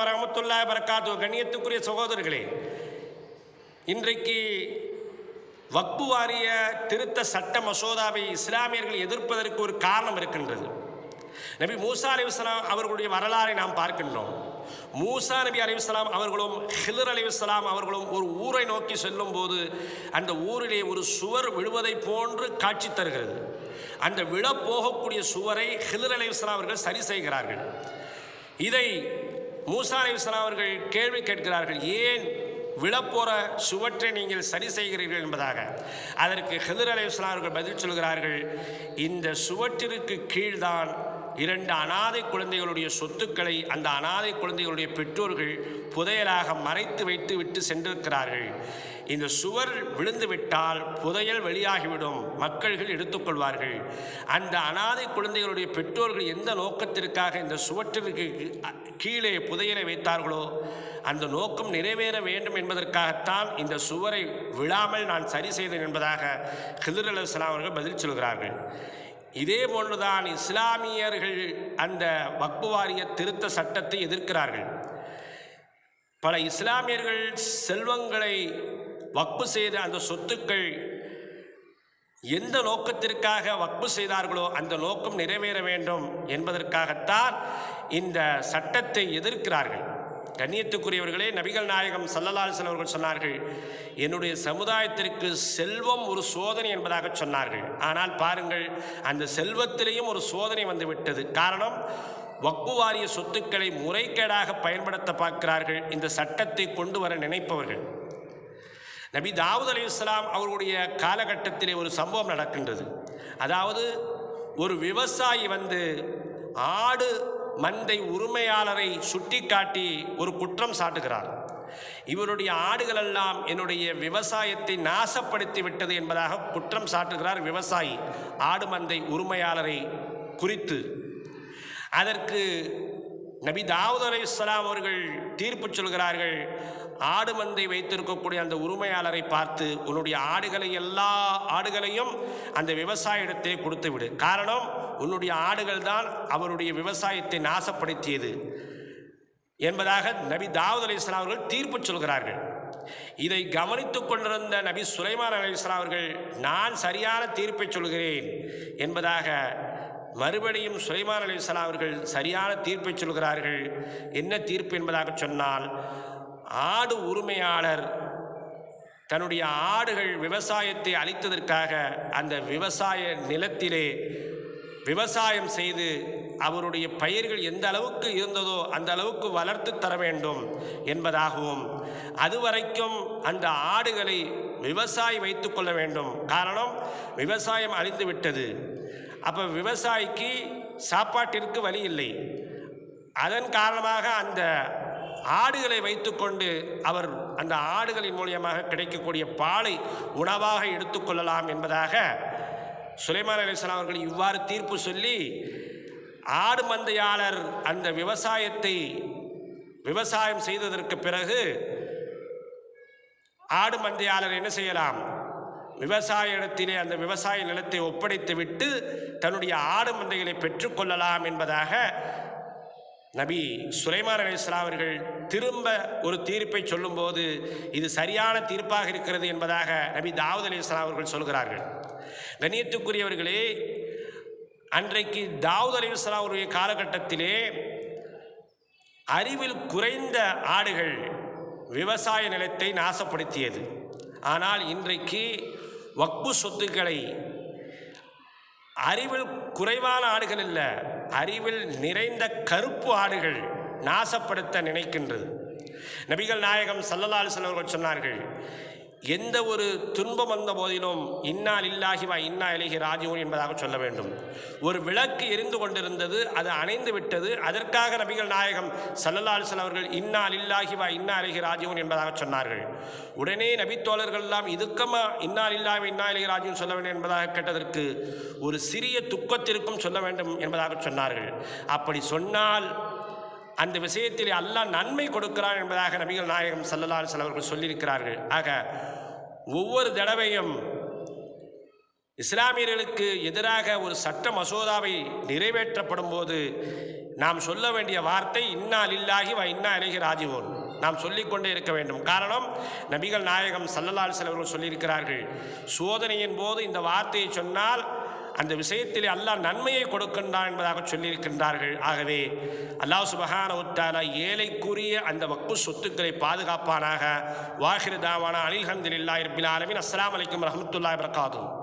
வரமத்துல்லா பரக்காத்து கண்ணியத்துக்குரிய சகோதரர்களே இன்றைக்கு வக்பு வாரிய திருத்த சட்ட மசோதாவை இஸ்லாமியர்கள் எதிர்ப்பதற்கு ஒரு காரணம் இருக்கின்றது. நபி மூசா அலிவலாம் அவர்களுடைய வரலாறை நாம் பார்க்கின்றோம். மூசா நபி அலிவலாம் அவர்களும் ஹிலர் அலிவலாம் அவர்களும் ஒரு ஊரை நோக்கி செல்லும் போது அந்த ஊரிலே ஒரு சுவர் விழுவதை போன்று காட்சி தருகிறது. அந்த விழ போகக்கூடிய சுவரை ஹிலர் அலிவலாம் அவர்கள் சரி செய்கிறார்கள். இதை மூசா அலிஸ்லாம் அவர்கள் கேள்வி கேட்கிறார்கள் ஏன் விழப்போற சுவற்றை நீங்கள் சரி செய்கிறீர்கள் என்பதாக? அதற்கு ஹெதர் அலிஸ்லாம் அவர்கள் பதில் சொல்கிறார்கள் இந்த சுவற்றிற்கு கீழ்தான் இரண்டு அனாதை குழந்தைகளுடைய சொத்துக்களை அந்த அனாதை குழந்தைகளுடைய பெற்றோர்கள் புதையலாக மறைத்து வைத்து விட்டு சென்றிருக்கிறார்கள். இந்த சுவர் விழுந்து விட்டால் புதையல் வெளியாகிவிடும். மக்கள்கள் எடுத்துக்கொள்வார்கள். அந்த அனாதை குழந்தைகளுடைய பெற்றோர்கள் எந்த நோக்கத்திற்காக இந்த சுவற்றிற்கு கீழே புதையலை வைத்தார்களோ அந்த நோக்கம் நிறைவேற வேண்டும் என்பதற்காகத்தான் இந்த சுவரை விழாமல் நான் சரி செய்தேன் என்பதாக ஹிதர் அலுவலாம் அவர்கள் பதில் சொல்கிறார்கள். இதே போன்றுதான் இஸ்லாமியர்கள் அந்த வக்பு வாரிய திருத்த சட்டத்தை எதிர்க்கிறார்கள். பல இஸ்லாமியர்கள் செல்வங்களை வக்பு செய்த அந்த சொத்துக்கள் எந்த நோக்கத்திற்காக வக்பு செய்தார்களோ அந்த நோக்கம் நிறைவேற வேண்டும் என்பதற்காகத்தான் இந்த சட்டத்தை எதிர்க்கிறார்கள். கண்ணியத்துக்குரியவர்களே நபிகள் நாயகம் சல்லலாசன் அவர்கள் சொன்னார்கள் என்னுடைய சமுதாயத்திற்கு செல்வம் ஒரு சோதனை என்பதாக சொன்னார்கள். ஆனால் பாருங்கள் அந்த செல்வத்திலேயும் ஒரு சோதனை வந்துவிட்டது காரணம் வக்பு வாரிய சொத்துக்களை முறைகேடாக பயன்படுத்த பார்க்கிறார்கள். இந்த சட்டத்தை கொண்டு வர நினைப்பவர்கள். நபி தாவூத் அலி இஸ்லாம் அவர்களுடைய காலகட்டத்திலே ஒரு சம்பவம் நடக்கின்றது. அதாவது ஒரு விவசாயி வந்து ஆடு மந்தை உரிமையாளரை சுட்டி காட்டி ஒரு குற்றம் சாட்டுகிறார். இவருடைய ஆடுகள் எல்லாம் என்னுடைய விவசாயத்தை நாசப்படுத்தி விட்டது என்பதாக குற்றம் சாட்டுகிறார் விவசாயி ஆடு மந்தை உரிமையாளரை குறித்து. அதற்கு நபி தாவூத் அலி இஸ்லாம் அவர்கள் தீர்ப்பு சொல்கிறார்கள். ஆடு மந்தை வைத்திருக்கக்கூடிய அந்த உரிமையாளரை பார்த்து உன்னுடைய ஆடுகளை எல்லா ஆடுகளையும் அந்த விவசாய கொடுத்து விடு. காரணம் உன்னுடைய ஆடுகள் தான் அவருடைய விவசாயத்தை நாசப்படுத்தியது. என்பதாக நபி தாவூத் அலி இஸ்லாம் அவர்கள் தீர்ப்பு சொல்கிறார்கள். இதை கவனித்து கொண்டிருந்த நபி சுலைமான் அலி இஸ்லாம் அவர்கள் நான் சரியான தீர்ப்பை சொல்கிறேன். என்பதாக மறுபடியும் சுலைமான் அலி இஸ்லாம் அவர்கள் சரியான தீர்ப்பை சொல்கிறார்கள். என்ன தீர்ப்பு என்பதாக சொன்னால் ஆடு உரிமையாளர் தன்னுடைய ஆடுகள் விவசாயத்தை அளித்ததற்காக அந்த விவசாய நிலத்திலே விவசாயம் செய்து அவருடைய பயிர்கள் எந்த அளவுக்கு இருந்ததோ அந்த அளவுக்கு வளர்த்து தர வேண்டும் என்பதாகவும் அதுவரைக்கும் அந்த ஆடுகளை விவசாயி வைத்து கொள்ள வேண்டும். காரணம் விவசாயம் அழிந்து விட்டது. அப்போ விவசாயிக்கு சாப்பாட்டிற்கு வழி இல்லை. அதன் காரணமாக அந்த ஆடுகளை வைத்துக்கொண்டு அவர் அந்த ஆடுகளின் மூலியமாக கிடைக்கக்கூடிய பாலை உணவாக எடுத்துக்கொள்ளலாம் என்பதாக சுலைமான் அலிஸ்லாம் அவர்கள் இவ்வாறு தீர்ப்பு சொல்லி ஆடு மந்தையாளர் அந்த விவசாயத்தை விவசாயம் செய்ததற்கு பிறகு ஆடு மந்தையாளர் என்ன செய்யலாம்? விவசாய இடத்திலே அந்த விவசாய நிலத்தை ஒப்படைத்து விட்டு தன்னுடைய ஆடு மந்தைகளை பெற்றுக்கொள்ளலாம் என்பதாக நபி சுலைமான் அலிஸ்லாம் அவர்கள் திரும்ப ஒரு தீர்ப்பை சொல்லும்போது இது சரியான தீர்ப்பாக இருக்கிறது என்பதாக நபி தாவூத் அலி இஸ்லாம் அவர்கள் சொல்கிறார்கள். கண்ணியத்துக்குரியவர்களே அன்றைக்கு தாவூத் அலி இஸ்லாம் அவருடைய காலகட்டத்திலே அறிவில் குறைந்த ஆடுகள் விவசாய நிலத்தை நாசப்படுத்தியது. ஆனால் இன்றைக்கு வக்பு சொத்துக்களை அறிவில் குறைவான ஆடுகள் இல்லை அறிவில் நிறைந்த கருப்பு ஆடுகள் நாசப்படுத்த நினைக்கின்றது. நபிகள் நாயகம் சல்லல்லால் செல்வர்கள் சொன்னார்கள் எந்த ஒரு துன்பம் வந்த போதிலும் இன்னால் இல்லாஹிவா இன்னா இலகி ராஜீவன் என்பதாக சொல்ல வேண்டும். ஒரு விளக்கு எரிந்து கொண்டிருந்தது அது அணைந்து விட்டது. அதற்காக நபிகள் நாயகம் சல்லல்லால் அவர்கள் இன்னால் இல்லாஹிவா இன்னா இலகி ராஜீவன் என்பதாக சொன்னார்கள். உடனே நபித்தோழர்கள் எல்லாம் இதுக்கமா இன்னால் இல்லாம இன்னா இலகி ராஜீவன் சொல்ல வேண்டும் என்பதாக கேட்டதற்கு ஒரு சிறிய துக்கத்திற்கும் சொல்ல வேண்டும் என்பதாக சொன்னார்கள். அப்படி சொன்னால் அந்த விஷயத்தில் அல்லாஹ் நன்மை கொடுக்கிறான் என்பதாக நபிகள் நாயகம் சல்லல்லால் அவர்கள் சொல்லியிருக்கிறார்கள். ஆக ஒவ்வொரு தடவையும் இஸ்லாமியர்களுக்கு எதிராக ஒரு சட்ட மசோதாவை நிறைவேற்றப்படும் போது நாம் சொல்ல வேண்டிய வார்த்தை இன்னா இல்லாகி வ இன்னா இலகி ராஜிவோன் நாம் சொல்லிக்கொண்டே இருக்க வேண்டும். காரணம் நபிகள் நாயகம் சல்லல்லால் செலவர்கள் சொல்லியிருக்கிறார்கள் சோதனையின் போது இந்த வார்த்தையை சொன்னால் அந்த விஷயத்தில் அல்லாஹ் நன்மையை கொடுக்கின்றான் என்பதாக சொல்லியிருக்கின்றார்கள். ஆகவே அல்லாஹ் சுபஹான உத்தாலா ஏழைக்குரிய அந்த வக்கு சொத்துக்களை பாதுகாப்பானாக. வாஹிர் தாவானா அலில் இல்லா ரப்பில் ஆலமீன். அஸ்ஸலாமு அலைக்கும் ரஹமத்துல்லா வபரகாத்துஹு.